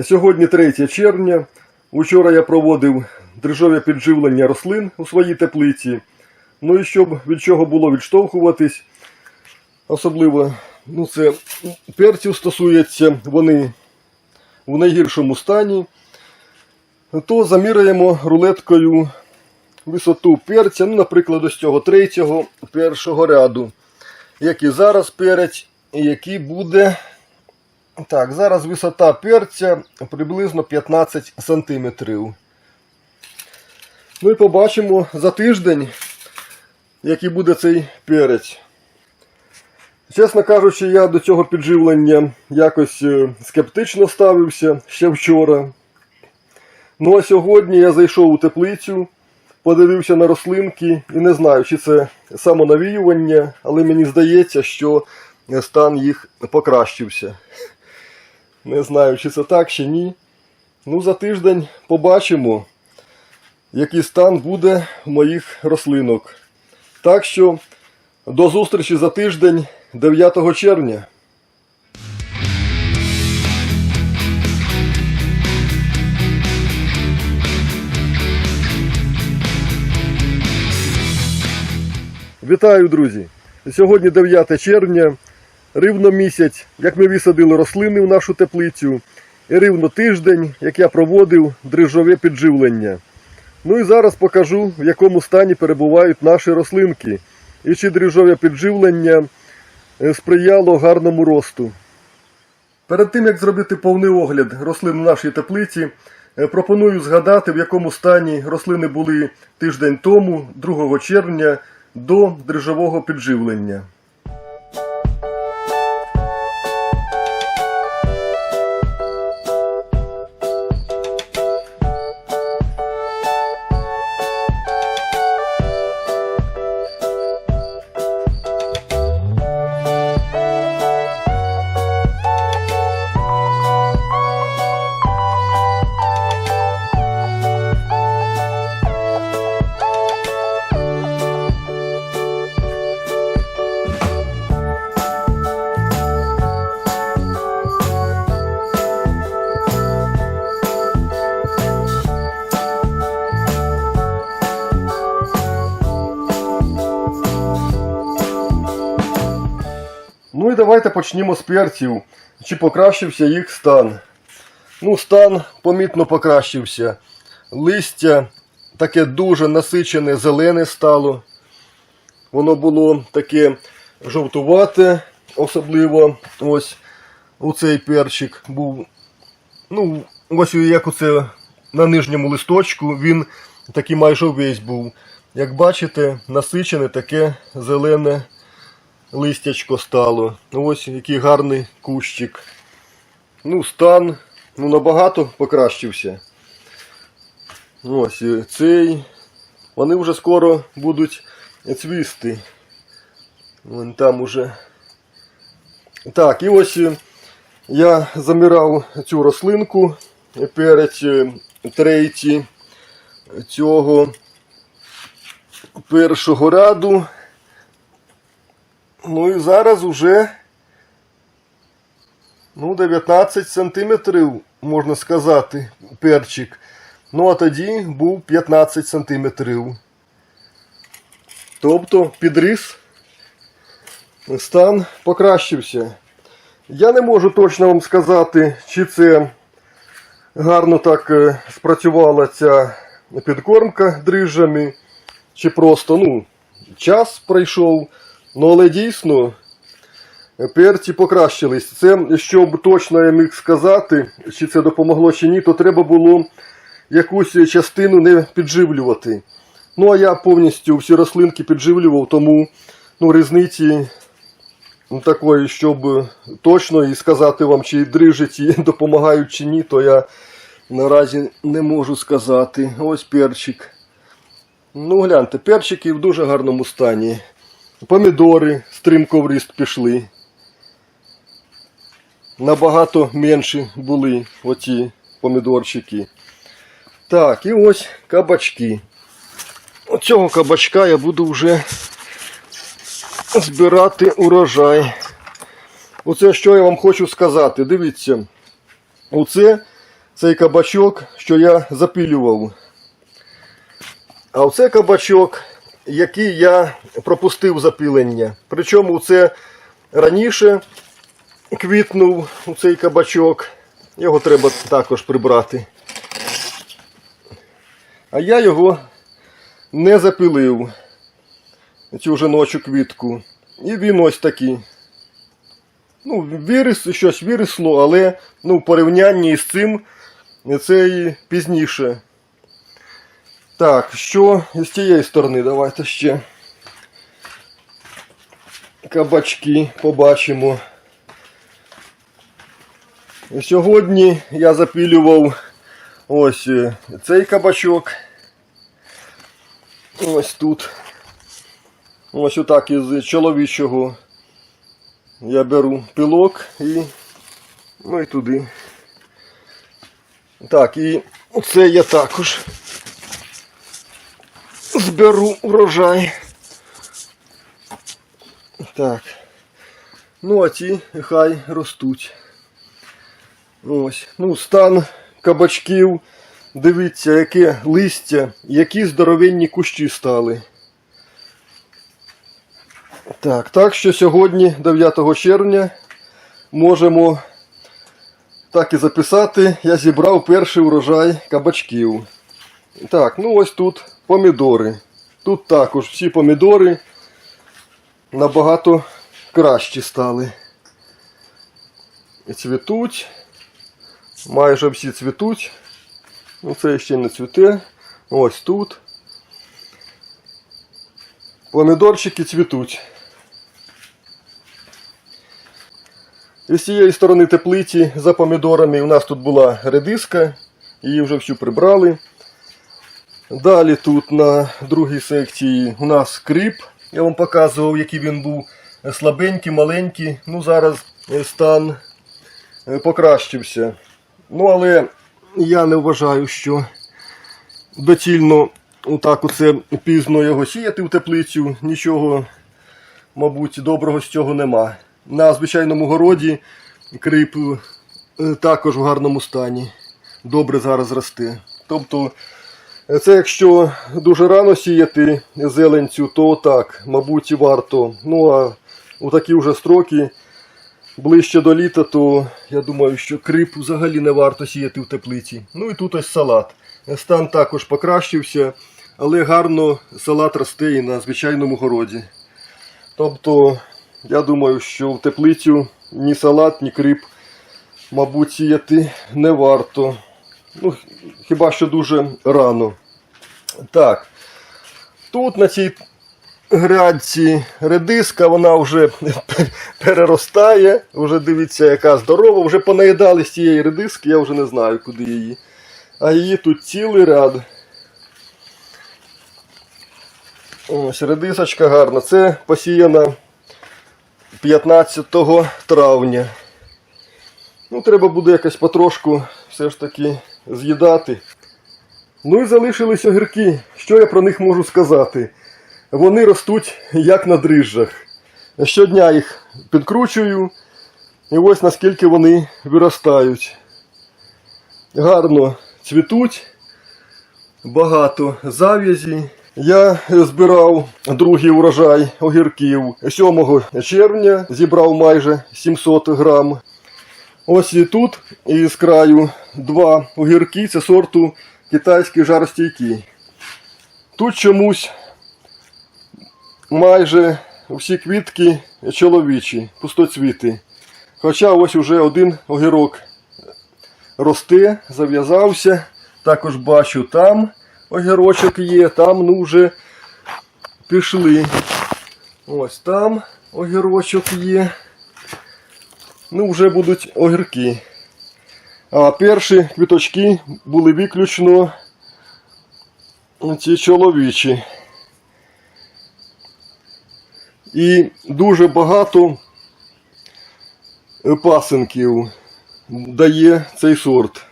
Сьогодні 3 червня. Учора я проводив дрижове підживлення рослин у своїй теплиці. Ну і щоб від чого було відштовхуватись, особливо ну це перців стосується, вони в найгіршому стані, то заміряємо рулеткою висоту перця, ну, наприклад, ось цього третього першого ряду, який зараз перець, який буде. Так, зараз висота перця приблизно 15 см. Ну і побачимо за тиждень, який буде цей перець. Чесно кажучи, я до цього підживлення якось е, скептично ставився ще вчора. Ну а сьогодні я зайшов у теплицю, подивився на рослинки і не знаю, чи це самонавіювання, але мені здається, що стан їх покращився. Не знаю, чи це так, чи ні. Ну, за тиждень побачимо, який стан буде моїх рослинок. Так що до зустрічі за тиждень 9 червня. Вітаю, друзі! Сьогодні 9 червня, рівно місяць, як ми висадили рослини в нашу теплицю, і рівно тиждень, як я проводив дрижове підживлення. Ну і зараз покажу, в якому стані перебувають наші рослинки, і чи дрижове підживлення е, сприяло гарному росту. Перед тим як зробити повний огляд рослин в нашій теплиці, е, пропоную згадати, в якому стані рослини були тиждень тому, 2 червня, до дрижового підживлення. Давайте почнімо з перців. Чи покращився їх стан? Ну, стан помітно покращився. Листя таке дуже насичене, зелене стало. Воно було таке жовтувате, особливо ось у цей перчик був. Ну, ось як оце на нижньому листочку, він такий майже весь був. Як бачите, насичене таке зелене листячко стало. Ну, Ось який гарний кущик. Ну, стан ну, набагато покращився. Ось цей. Вони вже скоро будуть цвісти. Вон там уже. Так, і ось е, я замірав цю рослинку перець е, третій цього першого ряду. Ну і зараз уже ну, 19 сантиметрів, можна сказати, перчик. Ну а тоді був 15 сантиметрів. Тобто підріс, стан покращився. Я не можу точно вам сказати, чи це гарно так е, спрацювала ця підкормка дрижжами, чи просто ну, час пройшов. Ну, але дійсно перці покращились. Це, щоб точно я міг сказати, чи це допомогло чи ні, то треба було якусь частину не підживлювати. Ну, а я повністю всі рослинки підживлював, тому ну, різниці ну, такої, щоб точно і сказати вам, чи дрижиті допомагають чи ні, то я наразі не можу сказати. Ось перчик. Ну, гляньте, перчики в дуже гарному стані. Помідори стрімко в ріст пішли. Набагато менші були оці помідорчики. Так, і ось кабачки. Оцього кабачка я буду вже збирати урожай. Оце що я вам хочу сказати. Дивіться, оце цей кабачок, що я запилював. А оце кабачок, який я пропустив запилення. Причому це раніше квітнув у цей кабачок. Його треба також прибрати. А я його не запилив. Цю жіночу квітку. І він ось такий. Ну, виріс, щось виросло, але ну, в порівнянні з цим це і пізніше. Так, що з цієї сторони? Давайте ще кабачки побачимо. Сьогодні я запилював ось е, цей кабачок. Ось тут. Ось отак із чоловічого я беру пилок і ну і туди. Так, і це я також зберу урожай. Так. Ну, а ті хай ростуть. Ось. Ну, стан кабачків. Дивіться, яке листя, які здоровенні кущі стали. Так, так що сьогодні, 9 червня, можемо так і записати. Я зібрав перший урожай кабачків. Так, ну ось тут помідори. Тут також всі помідори набагато кращі стали. І цвітуть. Майже всі цвітуть. Ну це ще не цвіте. Ось тут. Помідорчики цвітуть. І з цієї сторони теплиці за помідорами у нас тут була редиска, її вже всю прибрали. Далі тут на другій секції у нас крип. Я вам показував, який він був слабенький, маленький. Ну зараз е, стан е, покращився. Ну але я не вважаю, що доцільно отак оце пізно його сіяти в теплицю. Нічого, мабуть, доброго з цього нема. На звичайному городі крип е, також в гарному стані. Добре зараз росте. Тобто, це якщо дуже рано сіяти зеленцю, то так, мабуть, варто. Ну а у такі вже строки ближче до літа, то я думаю, що крип взагалі не варто сіяти в теплиці. Ну і тут ось салат. Стан також покращився, але гарно салат росте і на звичайному городі. Тобто, я думаю, що в теплицю ні салат, ні крип, мабуть, сіяти не варто. Ну, хіба що дуже рано. Так. Тут на цій грядці редиска, вона вже переростає. Вже дивіться, яка здорова. Вже понаїдали з цієї редиски, я вже не знаю, куди її. А її тут цілий ряд. Ось редисочка гарна. Це посіяна 15 травня. Ну, треба буде якось потрошку все ж таки з'їдати. Ну і залишились огірки. Що я про них можу сказати? Вони ростуть як на дрижжах. Щодня їх підкручую. І ось наскільки вони виростають. Гарно цвітуть, багато зав'язі. Я збирав другий урожай огірків 7 червня, зібрав майже 700 грам. Ось і тут і з краю два огірки, це сорту китайські жаростійкі. Тут чомусь майже всі квітки чоловічі, пустоцвіти. Хоча ось уже один огірок росте, зав'язався. Також бачу, там огірочок є, там ну вже пішли. Ось там огірочок є. Ну, вже будуть огірки. Перші квіточки були виключно ці чоловічі. І дуже багато пасенків дає цей сорт.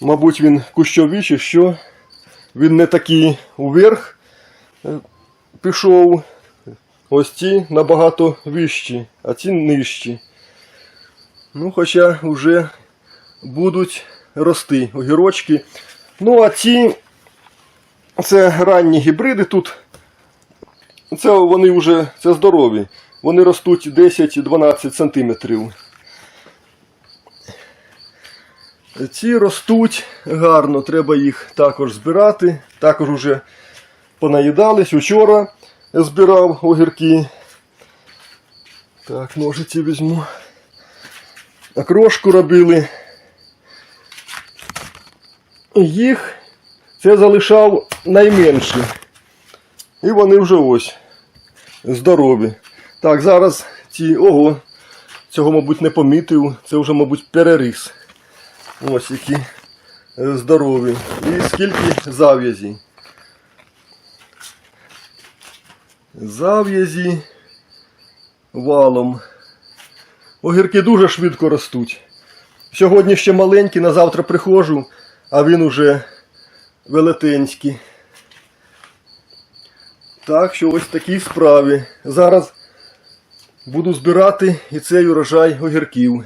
Мабуть, він кущовий чи що. Він не такий уверх е, пішов. Ось ці набагато вищі, а ці нижчі. Ну, хоча вже будуть рости огірочки. Ну, а ці це ранні гібриди тут. Це вони вже це здорові. Вони ростуть 10-12 сантиметрів. Ці ростуть гарно, треба їх також збирати. Також уже понаїдались. Учора збирав огірки. Так, ножиці візьму. Окрошку робили. Їх це залишав найменші. І вони вже ось здорові. Так, зараз ці. Ого, цього, мабуть, не помітив. Це вже, мабуть, переріс. Ось які е, здорові. І скільки зав'язі. Зав'язі валом. Огірки дуже швидко ростуть. Сьогодні ще маленький, на завтра приходжу, а він уже велетенський. Так що ось такі справи. Зараз буду збирати і цей урожай огірків.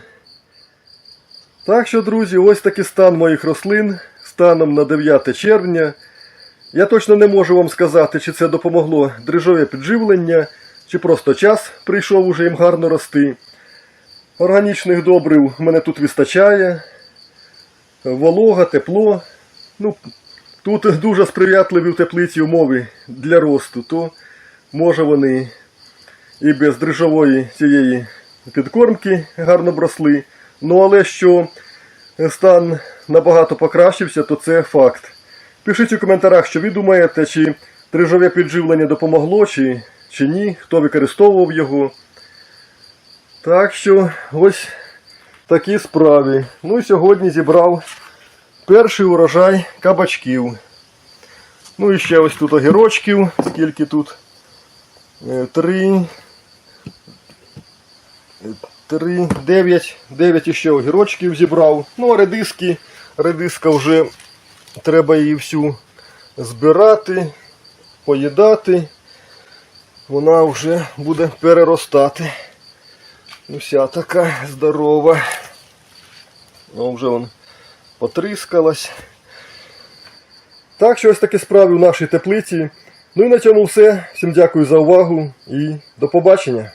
Так що, друзі, ось такий стан моїх рослин станом на 9 червня. Я точно не можу вам сказати, чи це допомогло дрижове підживлення, чи просто час прийшов уже їм гарно рости. Органічних добрив мене тут вистачає. Волога, тепло. Ну, тут дуже сприятливі в теплиці умови для росту, то може вони і без дрижової цієї підкормки гарно бросли. Ну але що стан набагато покращився, то це факт. Пишіть у коментарях, що ви думаєте, чи дрижове підживлення допомогло, чи, чи ні, хто використовував його. Так що ось такі справи. Ну і сьогодні зібрав перший урожай кабачків. Ну і ще ось тут огірочків, скільки тут? Е, Три. Три, дев'ять, дев'ять іще огірочків зібрав. Ну, а редиски, редиска вже треба її всю збирати, поїдати. Вона вже буде переростати. Уся така здорова. Ну вже вон потрискалась. Так що ось такі справи у нашій теплиці. Ну і на цьому все. Всім дякую за увагу і до побачення.